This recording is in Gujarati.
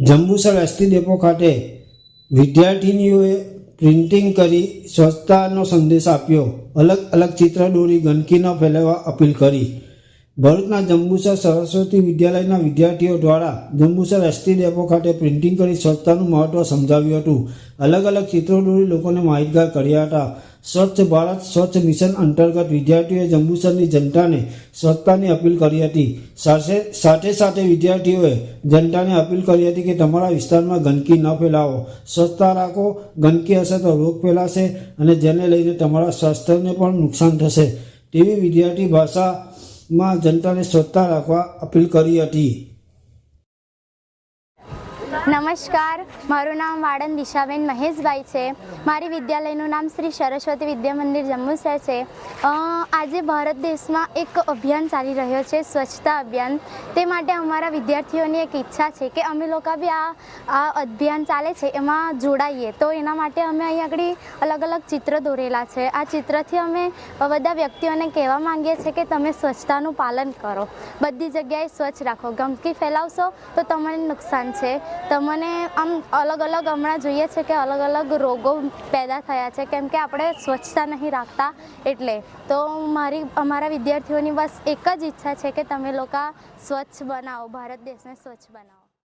જંબુસર એસટી ડેપો ખાતે વિદ્યાર્થીનીઓએ પ્રિન્ટિંગ કરી સ્વચ્છતાનો સંદેશ આપ્યો. અલગ અલગ ચિત્ર દોરી ગંદકી ન ફેલાવવા અપીલ કરી. ભરૂચના જંબુસર સરસ્વતી વિદ્યાલયના વિદ્યાર્થીઓ દ્વારા જંબુસર એસટી ડેપો ખાતે પ્રિન્ટિંગ કરી સ્વચ્છતાનું મહત્વ સમજાવ્યું હતું. અલગ અલગ ચિત્રો દોરી લોકોને માહિતગાર કર્યા હતા. સ્વચ્છ ભારત, સ્વચ્છ મિશન અંતર્ગત વિદ્યાર્થીઓએ જંબુસરની જનતાને સ્વચ્છતાની અપીલ કરી હતી. સાથે સાથે સાથે વિદ્યાર્થીઓએ જનતાને અપીલ કરી હતી કે તમારા વિસ્તારમાં ગંદકી ન ફેલાવો. સ્વચ્છતા રાખો, ગંદકી હશે તો રોગ ફેલાશે અને જેને લઈને તમારા સ્વાસ્થ્યને પણ નુકસાન થશે. તેવી વિદ્યાર્થી ભાષામાં જનતાને સ્વચ્છતા રાખવા અપીલ કરી હતી. નમસ્કાર, મારું નામ વાડન દિશાબેન મહેશભાઈ છે. મારી વિદ્યાલયનું નામ શ્રી સરસ્વતી વિદ્યા મંદિર જંબુસર છે. આજે ભારત દેશમાં એક અભિયાન ચાલી રહ્યો છે, સ્વચ્છતા અભિયાન. તે માટે અમારા વિદ્યાર્થીઓની એક ઈચ્છા છે કે અમે લોકો બી આ આ અભિયાન ચાલે છે, એમાં જોડાઈએ. તો એના માટે અમે અહીં આગળ અલગ અલગ ચિત્ર દોરેલા છે. આ ચિત્રથી અમે બધા વ્યક્તિઓને કહેવા માંગીએ છીએ કે તમે સ્વચ્છતાનું પાલન કરો. બધી જગ્યાએ સ્વચ્છ રાખો. ગંદકી ફેલાવશો તો તમને નુકસાન છે. તમને આમ અલગ અલગ હમણાં જોઈએ છે કે અલગ અલગ રોગો પેદા થયા છે, કેમ કે આપણે સ્વચ્છતા નહીં રાખતા એટલે. તો મારી, અમારા વિદ્યાર્થીઓની બસ એક જ ઈચ્છા છે કે તમે લોકો સ્વચ્છ બનાવો, ભારત દેશને સ્વચ્છ બનાવો.